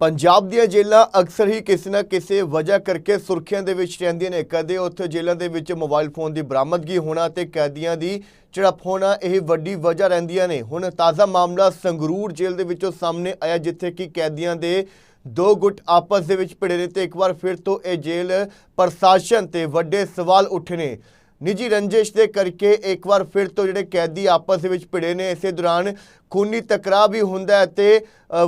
ਪੰਜਾਬ ਦੀਆਂ ਜੇਲ੍ਹਾਂ ਅਕਸਰ ਹੀ ਕਿਸੇ ਨਾ ਕਿਸੇ ਵਜ੍ਹਾ ਕਰਕੇ ਸੁਰਖੀਆਂ ਦੇ ਵਿੱਚ ਰਹਿੰਦੀਆਂ ਨੇ। ਕਦੇ ਉੱਥੇ ਜੇਲ੍ਹਾਂ ਦੇ ਵਿੱਚ ਮੋਬਾਈਲ ਫੋਨ ਦੀ ਬਰਾਮਦਗੀ ਹੋਣਾ ਤੇ ਕੈਦੀਆਂ ਦੀ ਝੜਪ ਹੋਣਾ ਇਹ ਵੱਡੀ ਵਜ੍ਹਾ ਰਹਿੰਦੀਆਂ ਨੇ। ਹੁਣ ਤਾਜ਼ਾ ਮਾਮਲਾ ਸੰਗਰੂਰ ਜੇਲ੍ਹ ਦੇ ਵਿੱਚੋਂ ਸਾਹਮਣੇ ਆਇਆ, ਜਿੱਥੇ ਕਿ ਕੈਦੀਆਂ ਦੇ ਦੋ ਗੁੱਟ ਆਪਸ ਦੇ ਵਿੱਚ ਭਿੜੇ ਨੇ ਤੇ ਇੱਕ ਵਾਰ ਫਿਰ ਤੋਂ ਇਹ ਜੇਲ੍ਹ ਪ੍ਰਸ਼ਾਸਨ ਤੇ ਵੱਡੇ ਸਵਾਲ ਉੱਠੇ ਨੇ। ਨਿੱਜੀ ਰੰਜਿਸ਼ ਦੇ ਕਰਕੇ ਇੱਕ ਵਾਰ ਫਿਰ ਤੋਂ ਜਿਹੜੇ ਕੈਦੀ ਆਪਸ ਦੇ ਵਿੱਚ ਭਿੜੇ ਨੇ, ਇਸੇ ਦੌਰਾਨ ਖੂਨੀ ਟਕਰਾਅ ਵੀ ਹੁੰਦਾ ਹੈ ਤੇ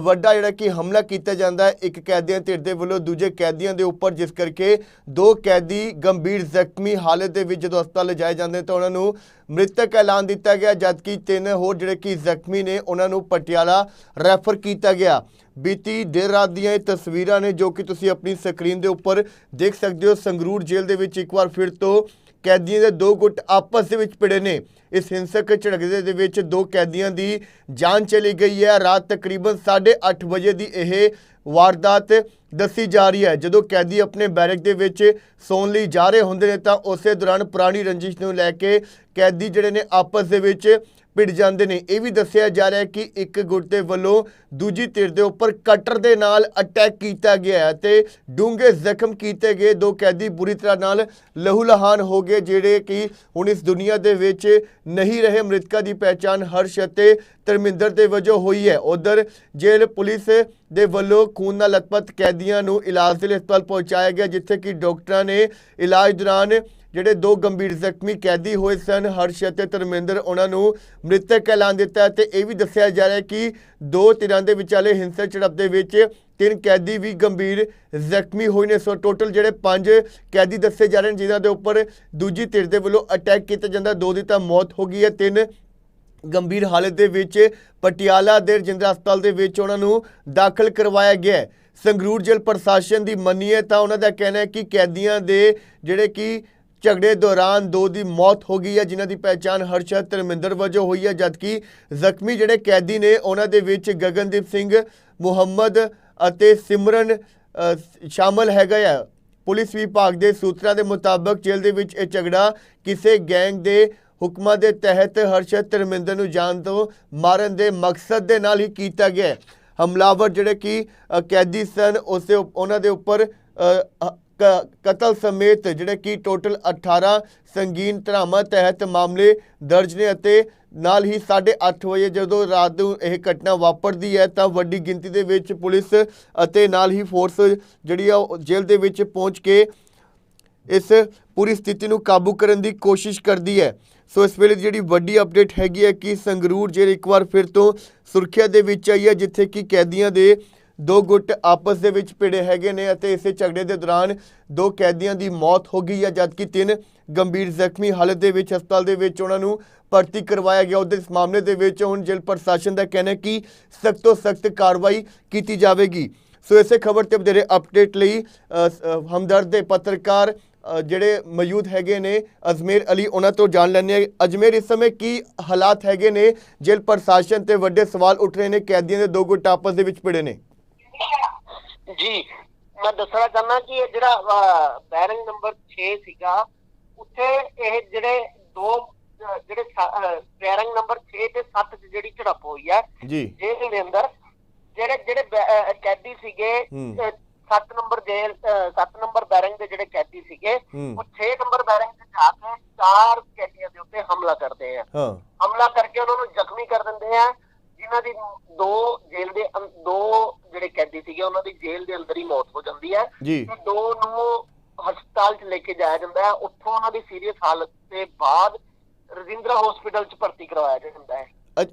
ਵੱਡਾ ਜਿਹੜਾ ਕਿ ਹਮਲਾ ਕੀਤਾ ਜਾਂਦਾ ਹੈ ਇੱਕ ਕੈਦੀਆਂ ਧਿਰ ਦੇ ਵੱਲੋਂ, ਦੂਜੇ ਕੈਦੀਆਂ ਦੇ ਉੱਪਰ, ਜਿਸ ਕਰਕੇ ਦੋ ਕੈਦੀ ਗੰਭੀਰ ਜ਼ਖਮੀ ਹਾਲਤ ਦੇ ਵਿੱਚ ਜਦੋਂ ਹਸਪਤਾਲ ਲਿਜਾਏ ਜਾਂਦੇ ਤਾਂ ਉਹਨਾਂ ਨੂੰ ਮ੍ਰਿਤਕ ਐਲਾਨ ਦਿੱਤਾ ਗਿਆ, ਜਦਕਿ ਤਿੰਨ ਹੋਰ ਜਿਹੜੇ ਕਿ ਜ਼ਖਮੀ ਨੇ, ਉਹਨਾਂ ਨੂੰ ਪਟਿਆਲਾ ਰੈਫਰ ਕੀਤਾ ਗਿਆ। ਬੀਤੀ ਦੇਰ ਰਾਤ ਦੀਆਂ ਇਹ ਤਸਵੀਰਾਂ ਨੇ ਜੋ ਕਿ ਤੁਸੀਂ ਆਪਣੀ ਸਕਰੀਨ ਦੇ ਉੱਪਰ ਦੇਖ ਸਕਦੇ ਹੋ। ਸੰਗਰੂਰ ਜੇਲ੍ਹ ਦੇ ਵਿੱਚ ਇੱਕ ਵਾਰ ਫਿਰ ਤੋਂ ਕੈਦੀਆਂ ਦੇ ਦੋ ਗੁੱਟ ਆਪਸ ਦੇ ਵਿੱਚ ਭਿੜੇ ਨੇ। ਇਸ ਹਿੰਸਕ ਝੜਕਦੇ ਦੇ ਵਿੱਚ ਦੋ ਕੈਦੀਆਂ ਦੀ ਜਾਨ ਚਲੀ ਗਈ ਹੈ। ਰਾਤ ਤਕਰੀਬਨ 8:30 ਵਜੇ ਦੀ ਇਹ ਵਾਰਦਾਤ ਦੱਸੀ ਜਾ ਰਹੀ ਹੈ। ਜਦੋਂ ਕੈਦੀ ਆਪਣੇ ਬੈਰਕ ਦੇ ਵਿੱਚ ਸੌਣ ਲਈ ਜਾ ਰਹੇ ਹੁੰਦੇ ਨੇ ਤਾਂ ਉਸੇ ਦੌਰਾਨ ਪੁਰਾਣੀ ਰੰਜਿਸ਼ ਨੂੰ ਲੈ ਕੇ ਕੈਦੀ ਜਿਹੜੇ ਨੇ ਆਪਸ ਦੇ ਵਿੱਚ ਭਿੜ ਜਾਂਦੇ ਨੇ। ਇਹ ਵੀ ਦੱਸਿਆ ਜਾ ਰਿਹਾ ਕਿ ਇੱਕ ਗੁੱਟ ਦੇ ਵੱਲੋਂ ਦੂਜੀ ਧਿਰ ਦੇ ਉੱਪਰ ਕਟਰ ਦੇ ਨਾਲ ਅਟੈਕ ਕੀਤਾ ਗਿਆ ਹੈ ਤੇ ਡੂੰਘੇ ਜ਼ਖਮ ਕੀਤੇ ਗਏ। ਦੋ ਕੈਦੀ ਬੁਰੀ ਤਰ੍ਹਾਂ ਨਾਲ ਲਹੂਲਹਾਨ ਹੋ ਗਏ, ਜਿਹੜੇ ਕਿ ਹੁਣ ਇਸ ਦੁਨੀਆ ਦੇ ਵਿੱਚ ਨਹੀਂ ਰਹੇ। ਮ੍ਰਿਤਕਾਂ ਦੀ ਪਹਿਚਾਣ ਹਰਸ਼ ਅਤੇ ਧਰਮਿੰਦਰ ਦੇ ਵਜੋਂ ਹੋਈ ਹੈ। ਉਧਰ ਜੇਲ੍ਹ ਪੁਲਿਸ ਦੇ ਵੱਲੋਂ ਖੂਨ ਨਾਲ ਲਤਪਤ ਕੈਦੀਆਂ ਨੂੰ ਇਲਾਜ ਦੇ ਲਈ ਹਸਪਤਾਲ ਪਹੁੰਚਾਇਆ ਗਿਆ, ਜਿੱਥੇ ਕਿ ਡਾਕਟਰਾਂ ਨੇ ਇਲਾਜ ਦੌਰਾਨ ਜਿਹੜੇ ਦੋ ਗੰਭੀਰ ਜ਼ਖਮੀ ਕੈਦੀ ਹੋਏ ਸਨ, ਹਰਸ਼ ਅਤੇ ਧਰਮਿੰਦਰ, ਉਹਨਾਂ ਨੂੰ ਮ੍ਰਿਤਕ ਐਲਾਨ ਦਿੱਤਾ ਹੈ ਤੇ ਇਹ ਵੀ ਦੱਸਿਆ ਜਾ ਰਿਹਾ ਕਿ ਦੋ ਧਿਰਾਂ ਦੇ ਵਿਚਾਲੇ ਹਿੰਸਕ ਝੜਪ ਦੇ ਵਿੱਚ ਤਿੰਨ ਕੈਦੀ ਵੀ ਗੰਭੀਰ ਜ਼ਖਮੀ ਹੋਏ ਨੇ। ਸੋ ਟੋਟਲ ਜਿਹੜੇ ਪੰਜ ਕੈਦੀ ਦੱਸੇ ਜਾ ਰਹੇ ਨੇ, ਜਿਨ੍ਹਾਂ ਦੇ ਉੱਪਰ ਦੂਜੀ ਧਿਰ ਦੇ ਵੱਲੋਂ ਅਟੈਕ ਕੀਤਾ ਜਾਂਦਾ, ਦੋ ਦੀ ਤਾਂ ਮੌਤ ਹੋ ਗਈ ਹੈ। ਤਿੰਨ ਗੰਭੀਰ ਹਾਲਤ ਦੇ ਵਿੱਚ ਪਟਿਆਲਾ ਦੇ ਰਜਿੰਦਰਾ ਹਸਪਤਾਲ ਦੇ ਵਿੱਚ ਉਹਨਾਂ ਨੂੰ ਦਾਖਲ ਕਰਵਾਇਆ ਗਿਆ ਹੈ। ਸੰਗਰੂਰ ਜੇਲ੍ਹ ਪ੍ਰਸ਼ਾਸਨ ਦੀ ਮੰਨੀਏ ਤਾਂ ਉਹਨਾਂ ਦਾ ਕਹਿਣਾ ਹੈ ਕਿ ਕੈਦੀਆਂ ਦੇ ਜਿਹੜੇ ਕਿ ਝਗੜੇ ਦੌਰਾਨ ਦੋ ਦੀ ਮੌਤ ਹੋ ਗਈ ਹੈ, ਜਿਨ੍ਹਾਂ ਦੀ ਪਹਿਚਾਣ ਹਰਸ਼ਦ ਧਰਮਿੰਦਰ ਵਜੋਂ ਹੋਈ ਹੈ, ਜਦਕਿ ਜ਼ਖਮੀ ਜਿਹੜੇ ਕੈਦੀ ਨੇ, ਉਹਨਾਂ ਦੇ ਵਿੱਚ ਗਗਨਦੀਪ ਸਿੰਘ, ਮੁਹੰਮਦ ਅਤੇ ਸਿਮਰਨ ਸ਼ਾਮਲ ਹੈਗਾ ਆ। ਪੁਲਿਸ ਵਿਭਾਗ ਦੇ ਸੂਤਰਾਂ ਦੇ ਮੁਤਾਬਕ ਜੇਲ੍ਹ ਦੇ ਵਿੱਚ ਇਹ ਝਗੜਾ ਕਿਸੇ ਗੈਂਗ ਦੇ ਹੁਕਮਾਂ ਦੇ ਤਹਿਤ ਹਰਸ਼ਦ ਧਰਮਿੰਦਰ ਨੂੰ ਜਾਨ ਤੋਂ ਮਾਰਨ ਦੇ ਮਕਸਦ ਦੇ ਨਾਲ ਹੀ ਕੀਤਾ ਗਿਆ ਹਮਲਾਵਰ ਜਿਹੜੇ ਕਿ ਕੈਦੀ ਸਨ, ਉਸੇ ਦੇ ਉਹਨਾਂ ਦੇ ਉੱਪਰ ਕਤਲ ਸਮੇਤ ਜਿਹੜੇ ਕਿ ਟੋਟਲ 18 ਸੰਗੀਨ ਧਰਾਵਾਂ ਤਹਿਤ ਮਾਮਲੇ ਦਰਜ ਨੇ ਅਤੇ ਨਾਲ ਹੀ 8:30 ਵਜੇ ਜਦੋਂ ਰਾਤ ਨੂੰ ਇਹ ਘਟਨਾ ਵਾਪਰਦੀ ਹੈ ਤਾਂ ਵੱਡੀ ਗਿਣਤੀ ਦੇ ਵਿੱਚ ਪੁਲਿਸ ਅਤੇ ਨਾਲ ਹੀ ਫੋਰਸ ਜਿਹੜੀ ਆ ਉਹ ਜੇਲ੍ਹ ਦੇ ਵਿੱਚ ਪਹੁੰਚ ਕੇ ਇਸ ਪੂਰੀ ਸਥਿਤੀ ਨੂੰ ਕਾਬੂ ਕਰਨ ਦੀ ਕੋਸ਼ਿਸ਼ ਕਰਦੀ ਹੈ। ਸੋ ਇਸ ਵੇਲੇ ਦੀ ਜਿਹੜੀ ਵੱਡੀ ਅਪਡੇਟ ਹੈਗੀ ਹੈ ਕਿ ਸੰਗਰੂਰ ਜੇਲ੍ਹ ਇੱਕ ਵਾਰ ਫਿਰ ਤੋਂ ਸੁਰੱਖਿਆ ਦੇ ਵਿੱਚ ਆਈ ਹੈ, ਜਿੱਥੇ ਕਿ ਕੈਦੀਆਂ ਦੇ ਦੋ ਗੁੱਟ ਆਪਸ ਦੇ ਵਿੱਚ ਭਿੜੇ ਹੈਗੇ ਨੇ ਅਤੇ ਇਸੇ ਝਗੜੇ ਦੇ ਦੌਰਾਨ ਦੋ ਕੈਦੀਆਂ ਦੀ ਮੌਤ ਹੋ ਗਈ ਹੈ, ਜਦਕਿ ਤਿੰਨ ਗੰਭੀਰ ਜ਼ਖਮੀ ਹਾਲਤ ਦੇ ਵਿੱਚ ਹਸਪਤਾਲ ਦੇ ਵਿੱਚ ਉਹਨਾਂ ਨੂੰ ਭਰਤੀ ਕਰਵਾਇਆ ਗਿਆ। ਉਹਦੇ ਇਸ ਮਾਮਲੇ ਦੇ ਵਿੱਚ ਹੁਣ ਜੇਲ੍ਹ ਪ੍ਰਸ਼ਾਸਨ ਦਾ ਕਹਿਣਾ ਹੈ ਕਿ ਸਖਤ ਤੋਂ ਸਖਤ ਕਾਰਵਾਈ ਕੀਤੀ ਜਾਵੇਗੀ। ਸੋ ਇਸੇ ਖਬਰ ਤੇ ਵਧੇਰੇ ਅਪਡੇਟ ਲਈ ਹਮਦਰਦ ਦੇ ਪੱਤਰਕਾਰ ਜਿਹੜੇ ਮੌਜੂਦ ਹੈਗੇ ਨੇ, ਅਜਮੇਰ ਅਲੀ, ਉਹਨਾਂ ਤੋਂ ਜਾਣ ਲੈਂਦੇ ਹਾਂ। ਅਜਮੇਰ, ਇਸ ਸਮੇਂ ਕੀ ਹਾਲਾਤ ਹੈਗੇ ਨੇ? ਜੇਲ੍ਹ ਪ੍ਰਸ਼ਾਸਨ ਤੇ ਵੱਡੇ ਸਵਾਲ ਉੱਠ ਰਹੇ ਨੇ। ਕੈਦੀਆਂ ਦੇ ਦੋ ਗੁੱਟ ਆਪਸ ਦੇ ਵਿੱਚ ਭਿੜੇ ਨੇ। ਜੀ ਮੈਂ ਦੱਸਣਾ ਚਾਹੁੰਦਾ ਕਿ ਇਹ ਜਿਹੜਾ ਬੈਰਿੰਗ ਨੰਬਰ 6 ਸੀਗਾ ਉੱਥੇ ਇਹ ਜਿਹੜੇ ਦੋ ਜਿਹੜੇ ਬੈਰਿੰਗ ਨੰਬਰ 6 ਤੇ 7 ਚ ਜਿਹੜੀ ਝੜਪ ਹੋਈ ਹੈ ਜੀ ਜੇਲ੍ਹ ਦੇ ਅੰਦਰ ਜਿਹੜੇ ਜਿਹੜੇ ਕੈਦੀ ਸੀਗੇ ਹੂੰ। 7 ਨੰਬਰ ਜੇਲ੍ਹ 7 ਨੰਬਰ ਬੈਰਿੰਗ ਦੇ ਜਿਹੜੇ ਕੈਦੀ ਸੀਗੇ। ਉਹ 6 ਨੰਬਰ ਬੈਰਿੰਗ ਤੇ ਜਾ ਕੇ ਚਾਰ ਕੈਦੀਆਂ ਦੇ ਉੱਤੇ ਹਮਲਾ ਕਰਦੇ ਆ ਹਾਂ ਹਮਲਾ ਕਰਕੇ ਉਹਨਾਂ ਨੂੰ ਜ਼ਖਮੀ ਕਰ ਦਿੰਦੇ ਆ ਜਿਨ੍ਹਾਂ ਦੀ ਦੋ ਜੇਲ੍ਹ ਦੇ ਅੰ- ਦੋ ਜਿਹੜੇ ਕੈਦੀ ਸੀਗੇ ਉਹਨਾਂ ਦੀ ਜੇਲ੍ਹ ਦੇ ਅੰਦਰ ਹੀ ਮੌਤ ਹੋ ਜਾਂਦੀ ਹੈ। ਜੀ। ਤੇ ਦੋ ਨੂੰ ਹਸਪਤਾਲ 'ਚ ਲੈ ਕੇ ਜਾਇਆ ਜਾਂਦਾ ਹੈ। ਉੱਥੋਂ ਉਹਨਾਂ ਦੀ ਸੀਰੀਅਸ ਹਾਲਤ ਦੇ ਬਾਅਦ ਰਜਿੰਦਰਾ ਹਸਪੀਟਲ 'ਚ ਭਰਤੀ ਕਰਵਾਇਆ ਜਾਂਦਾ ਹੈ।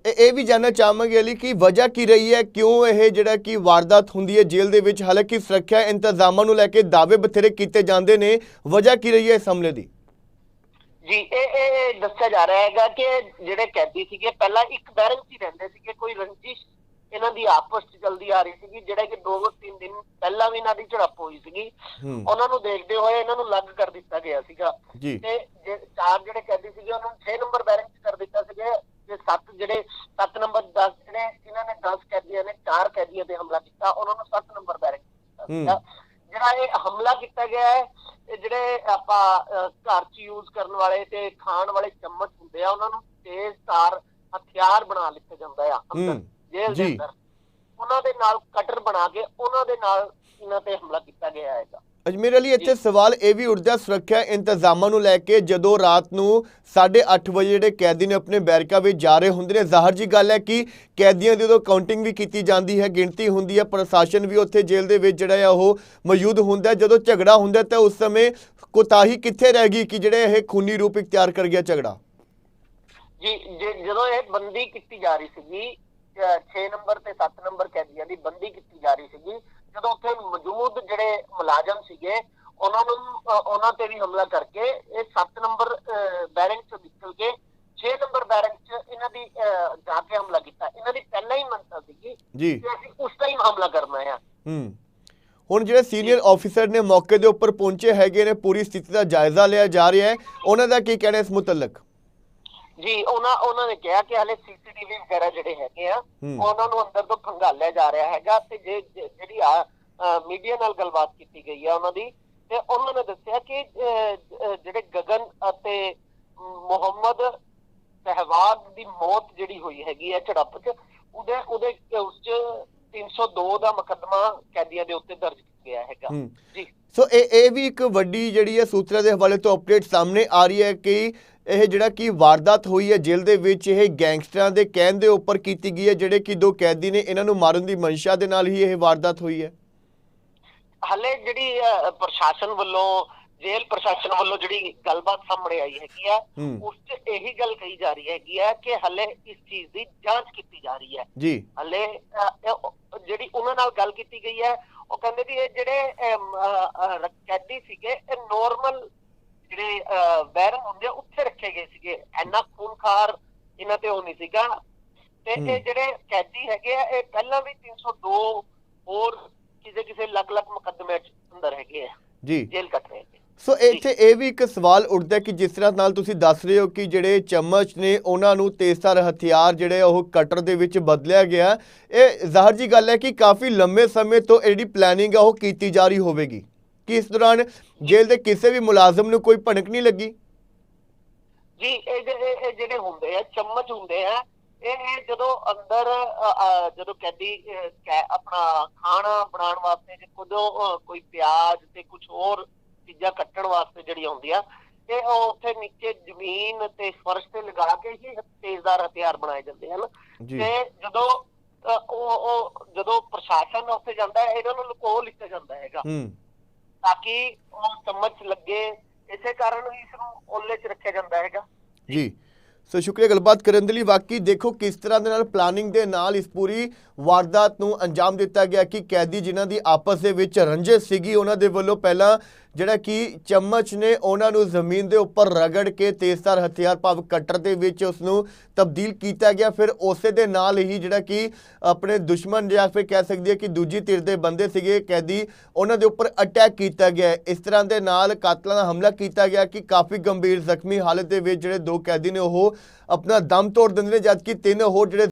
ਇਹ ਇਹ ਵੀ ਜਾਨਣਾ ਚਾਹਾਂਗੇ ਅਲੀ ਕਿ ਵਜ੍ਹਾ ਕੀ ਰਹੀ ਹੈ? ਕਿਉਂ ਇਹ ਜਿਹੜਾ ਕਿ ਵਾਰਦਾਤ ਹੁੰਦੀ ਹੈ ਜੇਲ੍ਹ ਦੇ ਵਿੱਚ? ਹਾਲਾਂਕਿ ਸੁਰੱਖਿਆ ਇੰਤਜ਼ਾਮਾਂ ਨੂੰ ਲੈ ਕੇ ਦਾਅਵੇ ਬਥੇਰੇ ਕੀਤੇ ਜਾਂਦੇ ਨੇ। ਵਜ੍ਹਾ ਕੀ ਰਹੀ ਹੈ ਇਸ ਹਮਲੇ ਦੀ? ਜੀ ਇਹ ਇਹ ਦੱਸਿਆ ਜਾ ਰਿਹਾ ਹੈਗਾ ਕਿ ਜਿਹੜੇ ਕੈਦੀ ਸੀਗੇ ਪਹਿਲਾਂ ਇੱਕ ਬੈਰਕ 'ਚ ਹੀ ਰਹਿੰਦੇ ਸੀਗੇ ਕੋਈ ਰੰਜਿਸ਼ ਇਹਨਾਂ ਦੀ ਆਪਸ 'ਚ ਚੱਲਦੀ ਆ ਰਹੀ ਸੀਗੀ ਜਿਹੜਾ ਕਿ ਦੋ ਤਿੰਨ ਦਿਨ ਪਹਿਲਾਂ ਵੀ ਇਹਨਾਂ ਦੀ ਝੜਪ ਹੋਈ ਸੀਗੀ। ਉਹਨਾਂ ਨੂੰ ਦੇਖਦੇ ਹੋਏ ਇਹਨਾਂ ਨੂੰ ਅਲੱਗ ਕਰ ਦਿੱਤਾ ਗਿਆ ਸੀਗਾ। ਤੇ ਜੇ ਚਾਰ ਜਿਹੜੇ ਕੈਦੀ ਸੀਗੇ ਉਹਨਾਂ ਨੂੰ 6 ਨੰਬਰ ਬੈਰਕ 'ਚ ਕਰ ਦਿੱਤਾ ਸੀਗਾ ਤੇ ਸੱਤ ਜਿਹੜੇ 7 ਨੰਬਰ 10 ਜਿਹੜੇ ਜਿਨ੍ਹਾਂ ਨੇ 10 ਕੈਦੀਆਂ ਨੇ ਚਾਰ ਕੈਦੀਆਂ ਤੇ ਹਮਲਾ ਕੀਤਾ ਉਹਨਾਂ ਨੂੰ 7 ਨੰਬਰ ਬੈਰਕ 'ਚ ਕੀਤਾ ਹੂੰ। ਸੀਗਾ। ਜਿਹੜਾ ਇਹ ਹਮਲਾ ਕੀਤਾ ਗਿਆ ਹੈ ਇਹ ਜਿਹੜੇ ਆਪਾਂ ਘਰ 'ਚ ਯੂਜ਼ ਕਰਨ ਵਾਲੇ ਤੇ ਖਾਣ ਵਾਲੇ ਚਮਚ ਹੁੰਦੇ ਆ ਉਹਨਾਂ ਨੂੰ ਤੇਜ਼ ਤਾਰ ਹਥਿਆਰ ਬਣਾ ਲਿੱਤਾ ਜਾਂਦਾ ਆ ਅੰਦਰ ਜੇਲ੍ਹ ਦੇ। ਅੰਦਰ ਉਹਨਾਂ ਦੇ ਨਾਲ ਕਟਰ ਬਣਾ ਕੇ ਉਹਨਾਂ ਦੇ ਨਾਲ ਇਹਨਾਂ ਤੇ ਹਮਲਾ ਕੀਤਾ ਗਿਆ ਹੈਗਾ ਅਜਮੇਰ ਅਲੀ ਇੱਥੇ ਸਵਾਲ ਇਹ ਵੀ ਉੱਠਦਾ ਸੁਰੱਖਿਆ ਇੰਤਜ਼ਾਮਾਂ ਨੂੰ ਲੈ ਕੇ ਜਦੋਂ ਰਾਤ ਨੂੰ 8:30 ਵਜੇ ਜਿਹੜੇ ਕੈਦੀ ਨੇ ਆਪਣੇ ਬੈਰਕਾਂ ਵਿੱਚ ਜਾ ਰਹੇ ਹੁੰਦੇ ਨੇ ਜ਼ਾਹਰ ਜੀ ਗੱਲ ਹੈ ਕਿ ਕੈਦੀਆਂ ਦੀ ਉਦੋਂ ਕਾਊਂਟਿੰਗ ਵੀ ਕੀਤੀ ਜਾਂਦੀ ਹੈ ਗਿਣਤੀ ਹੁੰਦੀ ਹੈ ਪ੍ਰਸ਼ਾਸਨ ਵੀ ਉੱਥੇ ਜੇਲ੍ਹ ਦੇ ਵਿੱਚ ਜਿਹੜਾ ਹੈ ਉਹ ਮੌਜੂਦ ਹੁੰਦਾ। ਜਦੋਂ ਝਗੜਾ ਹੁੰਦਾ ਤਾਂ ਉਸ ਸਮੇਂ ਕੋਤਾਹੀ ਕਿੱਥੇ ਰਹਿ ਗਈ ਕਿ ਜਿਹੜੇ ਇਹ ਖੂਨੀ ਰੂਪ ਇਖਤਿਆਰ ਕਰ ਗਿਆ ਝਗੜਾ ਜੀ ਜੇ- ਜਦੋਂ ਇਹ ਬੰਦੀ ਕੀਤੀ ਜਾ ਰਹੀ ਸੀਗੀ 6 ਨੰਬਰ ਤੇ 7 ਨੰਬਰ ਕੈਦੀਆਂ ਦੀ ਬੰਦੀ ਕੀਤੀ ਜਾ ਰਹੀ ਸੀਗੀ ਜਦੋਂ ਉੱਥੇ ਮੌਜੂਦ ਜਿਹੜੇ ਮੁਲਾਜ਼ਮ ਸੀਗੇ ਉਹਨਾਂ ਨੂੰ ਉਹਨਾਂ ਤੇ ਵੀ ਹਮਲਾ ਕਰਕੇ ਇਹ 7 ਨੰਬਰ ਬੈਰਕ ਚੋਂ ਨਿਕਲ ਕੇ 6 ਨੰਬਰ ਬੈਰਕ ਚ ਇਹਨਾਂ ਦੀ ਜਾ ਕੇ ਹਮਲਾ ਕੀਤਾ। ਇਹਨਾਂ ਦੀ ਪਹਿਲਾਂ ਹੀ ਮੰਨਤਾ ਸੀਗੀ ਜੀ। ਕਿ ਅਸੀਂ ਉਸ ਟਾਈਮ ਹਮਲਾ ਕਰਨਾ ਹੈ ਹੂੰ। ਹੁਣ ਜਿਹੜੇ ਸੀਨੀਅਰ ਆਫੀਸਰ ਨੇ ਮੌਕੇ ਦੇ ਉੱਪਰ ਪਹੁੰਚੇ ਹੈਗੇ ਨੇ ਪੂਰੀ ਸਥਿਤੀ ਦਾ ਜਾਇਜ਼ਾ ਲਿਆ ਜਾ ਰਿਹਾ ਹੈ। ਉਹਨਾਂ ਦਾ ਕੀ ਕਹਿਣਾ ਇਸ ਮੁਤਲਕ? ਜੀ ਉਹਨਾਂ ਉਹਨਾਂ ਨੇ ਕਿਹਾ ਕਿ ਹਲੇ ਸੀਸੀਟੀਵੀ ਵਗੈਰਾ ਜਿਹੜੇ ਹੈਗੇ ਆ। ਉਹਨਾਂ ਨੂੰ ਅੰਦਰ ਤੋਂ ਖੰਗਾਲਿਆ ਜਾ ਰਿਹਾ ਹੈਗਾ ਤੇ ਜੇ ਜਿਹੜੀ ਆ ਮੀਡੀਆ ਨਾਲ ਗੱਲਬਾਤ ਕੀਤੀ ਗਈ ਆ ਉਹਨਾਂ ਦੀ ਤੇ ਉਹਨਾਂ ਨੇ ਦੱਸਿਆ ਕਿ ਜਿਹੜੇ ਗਗਨ ਅਤੇ ਮੁਹੰਮਦ ਸਹਿਵਾਗ ਦੀ ਮੌਤ ਜਿਹੜੀ ਹੋਈ ਹੈਗੀ ਹੈ ਝੜਪ 'ਚ ਉਹਦੇ ਉਹਦੇ ਉਸ 'ਚ 302 ਦਾ ਮੁਕੱਦਮਾ ਕੈਦੀਆਂ ਦੇ ਉੱਤੇ ਦਰਜ ਕੀਤਾ ਗਿਆ ਹੈਗਾ। ਜੀ। ਸੋ ਇਹ ਇਹ ਵੀ ਇੱਕ ਵੱਡੀ ਜਿਹੜੀ ਹੈ ਸੂਤਰਾਂ ਦੇ ਹਵਾਲੇ ਤੋਂ ਅਪਡੇਟ ਸਾਹਮਣੇ ਆ ਰਹੀ ਹੈ ਕਿ ਇਹ ਜਿਹੜਾ ਕਿ ਵਾਰਦਾਤ ਹੋਈ ਹੈ ਜੇਲ੍ਹ ਦੇ ਵਿੱਚ ਇਹ ਗੈਂਗਸਟਰਾਂ ਦੇ ਕਹਿਣ ਦੇ ਉੱਪਰ ਕੀਤੀ ਗਈ ਹੈ ਜਿਹੜੇ ਕਿ ਦੋ ਕੈਦੀ ਨੇ ਇਹਨਾਂ ਨੂੰ ਮਾਰਨ ਦੀ ਮਨਸ਼ਾ ਦੇ ਨਾਲ ਹੀ ਇਹ ਵਾਰਦਾਤ ਹੋਈ ਹੈ। ਹਲੇ ਜਿਹੜੀ ਪ੍ਰਸ਼ਾਸਨ ਵੱਲੋਂ ਜੇਲ੍ਹ ਪ੍ਰਸ਼ਾਸਨ ਵੱਲੋਂ ਜਿਹੜੀ ਗੱਲਬਾਤ ਸਾਹਮਣੇ ਆਈ ਹੈਗੀ ਆ। ਉਸ 'ਚ ਇਹੀ ਗੱਲ ਕਹੀ ਜਾ ਰਹੀ ਹੈਗੀ ਆ ਕਿ ਹਲੇ ਇਸ ਚੀਜ਼ ਦੀ ਜਾਂਚ ਕੀਤੀ ਜਾ ਰਹੀ ਹੈ। ਜੀ। ਹਲੇ ਜਿਹੜੀ ਉਹਨਾਂ ਨਾਲ ਗੱਲ ਕੀਤੀ ਗਈ ਹੈ ਉਹ ਕਹਿੰਦੇ ਵੀ ਇਹ ਜਿਹੜੇ ਕੈਦੀ ਸੀਗੇ ਇਹ ਨੋਰਮਲ ਜਿਹੜੇ ਬੈਰਮ ਹੁੰਦੇ ਆ, ਉੱਥੇ ਰੱਖੇ ਗਏ ਸੀਗੇ। ਇੰਨਾ ਖੂਨਖਾਰ ਇਹਨਾਂ ਤੇ ਉਹ ਨਹੀਂ ਸੀਗਾ। ਤੇ। ਇਹ ਜਿਹੜੇ ਕੈਦੀ ਹੈਗੇ ਆ ਇਹ ਪਹਿਲਾਂ ਵੀ 302 ਹੋਰ ਕਿਸੇ ਕਿਸੇ ਅਲੱਗ-ਅਲੱਗ ਮੁਕੱਦਮੇ ਚ ਅੰਦਰ ਹੈਗੇ ਆ। ਜੀ। ਜੇਲ੍ਹ ਕੱਟ ਰਹੇ ਸੋ ਇੱਥੇ ਇਹ ਵੀ ਇੱਕ ਸਵਾਲ ਉੱਠਦਾ ਕਿ ਜਿਸ ਤਰ੍ਹਾਂ ਨਾਲ ਤੁਸੀਂ ਦੱਸ ਰਹੇ ਹੋ ਕਿ ਜਿਹੜੇ ਚਮਚ ਨੇ ਉਹਨਾਂ ਨੂੰ ਤੇਜ਼ਧਾਰ ਹਥਿਆਰ ਜਿਹੜੇ ਉਹ ਕਟਰ ਦੇ ਵਿੱਚ ਬਦਲਿਆ ਗਿਆ। ਇਹ ਜ਼ਾਹਰ ਜੀ ਗੱਲ ਹੈ ਕਿ ਕਾਫੀ ਲੰਮੇ ਸਮੇਂ ਤੋਂ ਇਹ ਜਿਹੜੀ ਪਲੈਨਿੰਗ ਹੈ ਉਹ ਕੀਤੀ ਜਾ ਰਹੀ ਹੋਵੇਗੀ। ਕਿ ਇਸ ਦੌਰਾਨ ਜੇਲ੍ਹ ਦੇ ਕਿਸੇ ਵੀ ਮੁਲਾਜ਼ਮ ਨੂੰ ਕੋਈ ਭਣਕ ਨਹੀਂ ਲੱਗੀ? ਜੀ ਇਹ ਜਿਹੜੇ ਹੁੰਦੇ ਆ ਚਮਚ ਹੁੰਦੇ ਆ ਇਹ ਜਦੋਂ ਅੰਦਰ ਜਦੋਂ ਕੈਦੀ ਆਪਣਾ ਖਾਣਾ ਬਣਾਉਣ ਵਾਸਤੇ ਜੇ ਕੁਦੋਂ ਅ, ਕੋਈ ਪਿਆਜ਼ ਤੇ ਕੁਝ ਹੋਰ ਚੀਜ਼ਾਂ ਕੱਟਣ ਵਾਸਤੇ ਜਿਹੜੀਆਂ ਹੁੰਦੀਆਂ ਇਹ ਉਹ ਉੱਥੇ ਨੀਚੇ ਜ਼ਮੀਨ ਤੇ ਫਰਸ਼ ਤੇ ਲਗਾ ਕੇ ਹੀ ਤੇਜ਼ਦਾਰ ਹਥਿਆਰ ਬਣਾਏ ਜਾਂਦੇ ਹਨ। ਤੇ ਜਦੋਂ ਉਹ ਜਦੋਂ ਪ੍ਰਸ਼ਾਸਨ ਉੱਥੇ ਜਾਂਦਾ ਹੈ ਇਹਨਾਂ ਨੂੰ ਲੁਕੋ ਲਿੱਤਾ ਜਾਂਦਾ ਹੈਗਾ। ਹੂੰ। ਤਾਂ ਕਿ ਉਹ ਚਮਚ ਲੱਗੇ। ਇਸੇ ਕਾਰਨ ਹੀ ਇਸ ਨੂੰ ਓਲੇ 'ਚ ਰੱਖਿਆ ਜਾਂਦਾ ਹੈਗਾ। ਜੀ। ਸੋ ਸ਼ੁਕਰੀਆ, ਗੱਲਬਾਤ ਕਰਨ ਦੇ ਲਈ। ਵਾਕਈ ਦੇਖੋ ਕਿਸ ਤਰ੍ਹਾਂ ਦੇ ਨਾਲ ਪਲਾਨਿੰਗ ਦੇ ਨਾਲ ਇਸ ਪੂਰੀ ਵਾਰਦਾਤ ਨੂੰ ਅੰਜਾਮ ਦਿੱਤਾ ਗਿਆ ਕਿ ਕੈਦੀ ਜਿਨ੍ਹਾਂ ਦੀ ਆਪਸ ਦੇ ਵਿੱਚ ਰੰਜਿਸ਼ ਸੀਗੀ, ਉਹਨਾਂ ਦੇ ਵੱਲੋਂ ਪਹਿਲਾਂ ਜਿਹੜਾ ਕਿ ਚਮਚ ਨੇ ਉਹਨਾਂ ਨੂੰ ਜ਼ਮੀਨ ਦੇ ਉੱਪਰ ਰਗੜ ਕੇ ਤੇਜ਼ਧਾਰ ਹਥਿਆਰ ਭਾਵ ਕਟਰ ਦੇ ਵਿੱਚ ਉਸ ਨੂੰ ਤਬਦੀਲ ਕੀਤਾ ਗਿਆ। ਫਿਰ ਉਸੇ ਦੇ ਨਾਲ ਹੀ ਜਿਹੜਾ ਕਿ ਆਪਣੇ ਦੁਸ਼ਮਣ ਜਾਂ ਫਿਰ ਕਹਿ ਸਕਦੀ ਹੈ ਕਿ ਦੂਜੀ ਧਿਰ ਦੇ ਬੰਦੇ ਸੀਗੇ, ਕੈਦੀ ਉਹਨਾਂ ਦੇ ਉੱਪਰ ਅਟੈਕ ਕੀਤਾ ਗਿਆ। ਇਸ ਤਰ੍ਹਾਂ ਦੇ ਨਾਲ ਕਾਤਲਾਂ ਦਾ ਹਮਲਾ ਕੀਤਾ ਗਿਆ ਕਿ ਕਾਫੀ ਗੰਭੀਰ ਜ਼ਖਮੀ ਹਾਲਤ ਦੇ ਵਿੱਚ ਜਿਹੜੇ ਦੋ ਕੈਦੀ ਨੇ, ਉਹ ਆਪਣਾ ਦਮ ਤੋੜ ਦਿੰਦੇ ਨੇ ਜਦਕਿ ਤਿੰਨ ਹੋਰ ਜਿਹੜੇ